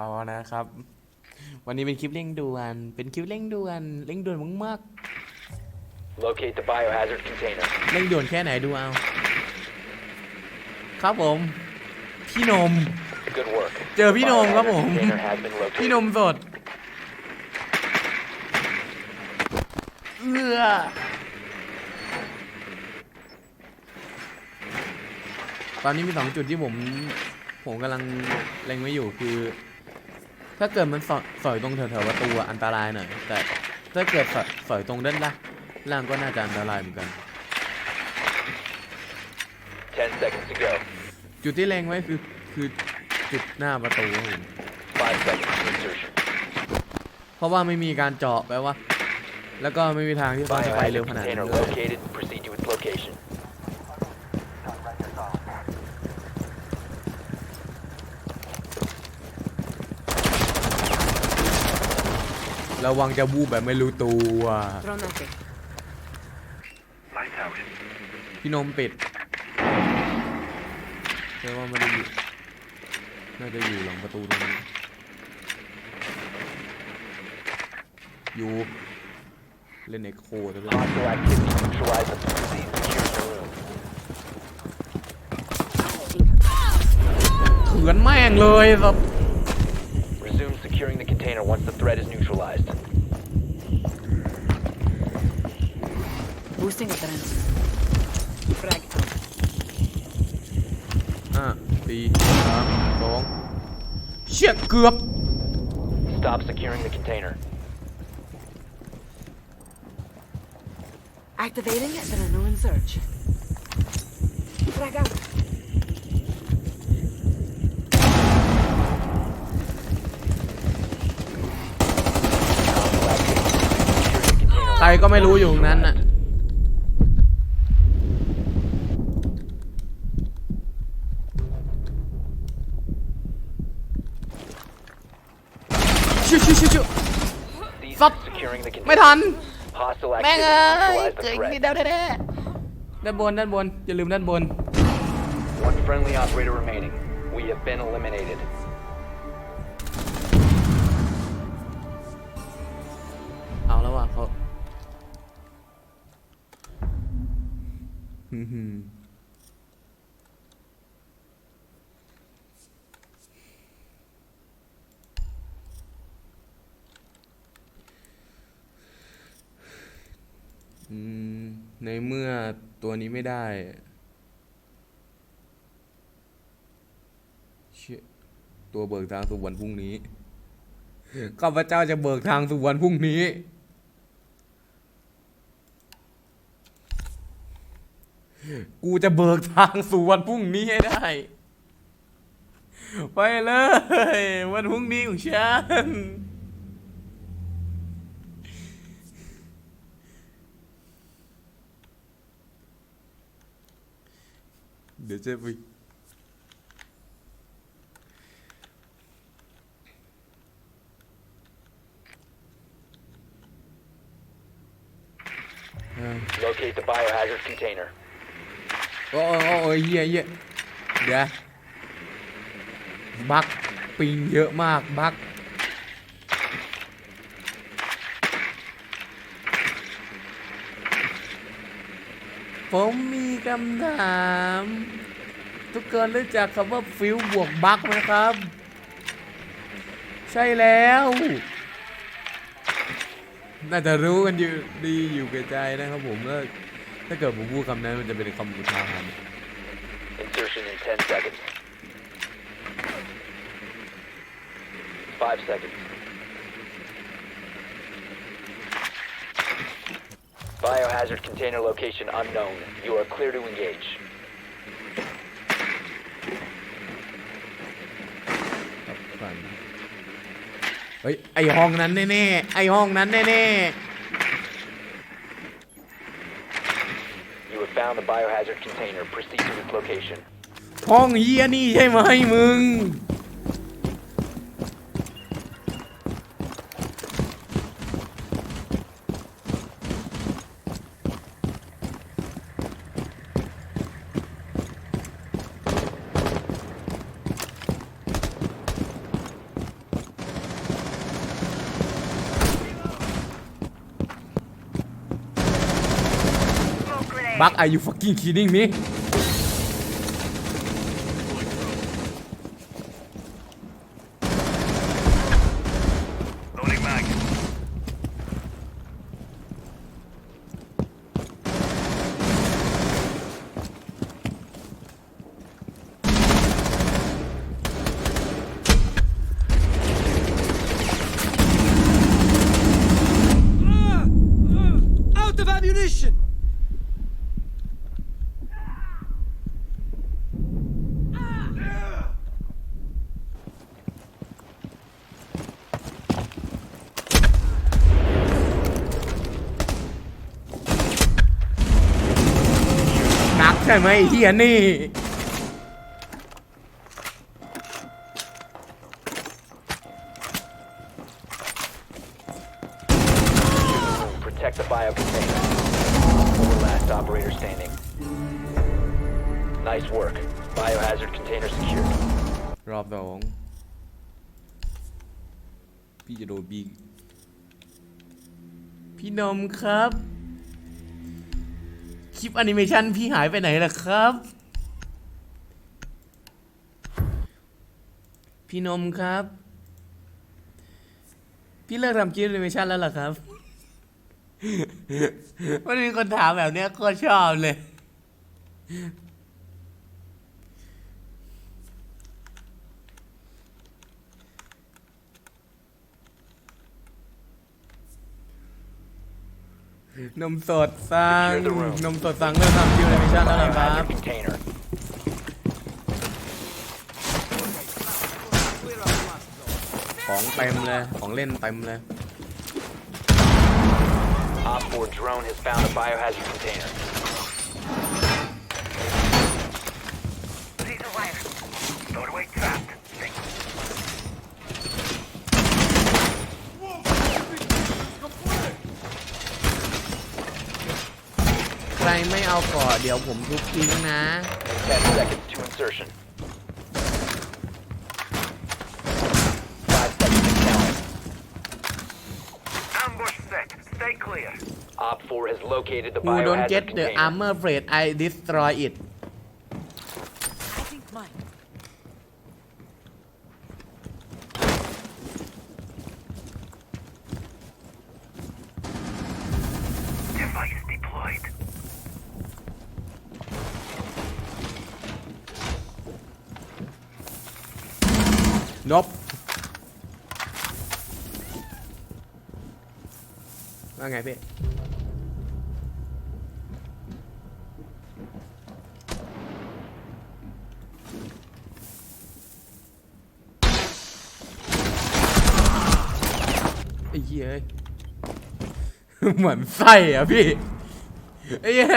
เอานะครับ วันนี้เป็นคลิปเร่งด่วน เป็นคลิปเร่งด่วนเร่งด่วนมาก Locate the biohazard container. ๆเร่งด่วนแค่ไหนดูเอา ครับผม พี่นม Good work. เจอพี่นมครับผม Container has been พี่ located. นมสดเอื้อตอนนี้มีสองจุดที่ผม ผมกำลังเล็งไว้อยู่คือ ถ้าเกิดมันสอสอยตรงแถวๆประตูอะอันตรายหน่อย แต่ถ้าเกิดสอยสอยตรงด้านล่างล่างก็น่าจะอันตรายเหมือนกัน 10 seconds to go. จุดที่เล็งไว้คือคือจุดหน้าประตูครับผม 5 seconds to insertion. เพราะว่าไม่มีการเจาะแปลว่า แล้วก็ไม่มีทางที่เขาจะไปเร็ว Biohazard ขนาดนั้น container เลย located. Proceed to its location. ระวังจะบูบแบบไม่รู้ตัว Drone out. พี่นมปิดแปลว่าไม่ได้อยู่น่าจะอยู่หลังประตูตรงนี้อยู่เล่นเอ็กโคตลอด Hostile activity. Neutralize them. Proceed secure the room. เถือนแม่งเลยสับ Resume securing the container once the threat is neutralized. Boosting adrenaline. Frag. ห้าสี่สามสองเชี่ยเกือบ Stop securing the container. Activating adrenaline surge. Frag out. ใครก็ไม่รู้อยู่ตรงนั้นน่ะ ชิวชิวชิวชิว Cease Stop. securing the ไม่ container. ทัน Hostile แม่ง activity. เอ้ย Neutralize เกิด the อีกนิด threat. เดียวแท้ๆด้านบนด้านบน อย่าลืมด้านบน One friendly operator remaining. We have been eliminated. ในเมื่อตัวนี้ไม่ได้ ตัวเบิกทางสู่วันพรุ่งนี้ข้าพเจ้าจะเบิกทางสู่วันพรุ่งนี้ กูจะเบิกทางสู่วันพรุ่งนี้ให้ได้ ไปเลย วันพรุ่งนี้ของฉัน เดี๋ยวจะไป Locate the biohazard container. โอ้โอ้โอ้โอ้เฮียเฮียเดี๋ยวบักปิงเยอะมากบักผมมีคำถาม ทุกคนรู้จักคำว่าฟิวบวกบักไหมครับ ใช่แล้ว น่าจะรู้กันอยู่ดีอยู่แก่ใจนะครับผมแล้ว ถ้าเกิดผมพูดคำนั้นมันจะเป็นคำอุทาหรณ์ Insertion in 10 seconds. 5 seconds. Biohazard container location unknown. You are clear to engage. ครับฝันเฮ้ยไอห้องนั้นแน่ๆไอห้องนั้นแน่ You found the biohazard container. Proceed to its location. ๆ ห้องเฮียนี่ใช่ไหมมึง บัก are you fucking kidding me ช่ไหมไอ้เฮียนี่ Protect the bio container. Four last operator standing. Nice work. Biohazard container secured. รอบสองพี่จะโดนบีพี่นมครับ คลิปแอนิเมชันพี่หายไปไหนล่ะครับ พี่นมครับ พี่เลิกทำคลิปแอนิเมชันแล้วล่ะครับมันมีคนถามแบบเนี้ยโคตรชอบเลย นมสดสั่ง Secure the room. นมสดสั่งเริ่มทำคลิปแอนิเมชันแล้วเหรอครับ Biohazard container. Clear out the last zone. ของเต็มเลย ของเล่นเต็มเลย Op 4 drone has found a biohazard container. Laser wire. Doorway trapped. Thank ใครไม่ เอาก่อนเดี๋ยวผมทุบทิ้งนะ10 seconds to insertion. 5 seconds to count. Ambush set. Stay clear. Op 4 has located the Who don't biohazard get the container. armor plate I destroy it I นบว่าไงพี่ไอ้เหี้ยเอ้ยเหมือนไส้อะพี่ไอ้เหี้ย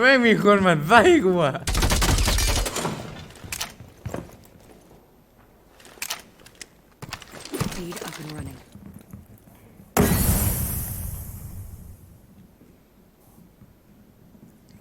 ไม่มีคนเหมือนไส้กูอะ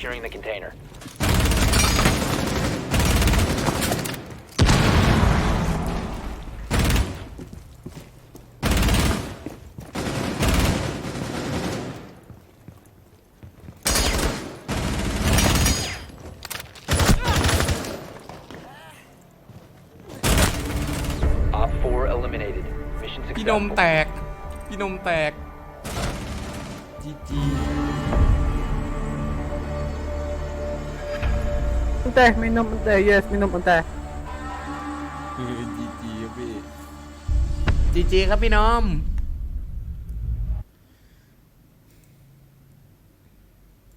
securing the container. Op 4 eliminated. Mission พี่นม successful. แตก พี่นมแตก จีจี Unteh, minum unteh, yes, minum unteh. จีจีครับพี่จีจีครับพี่น้อง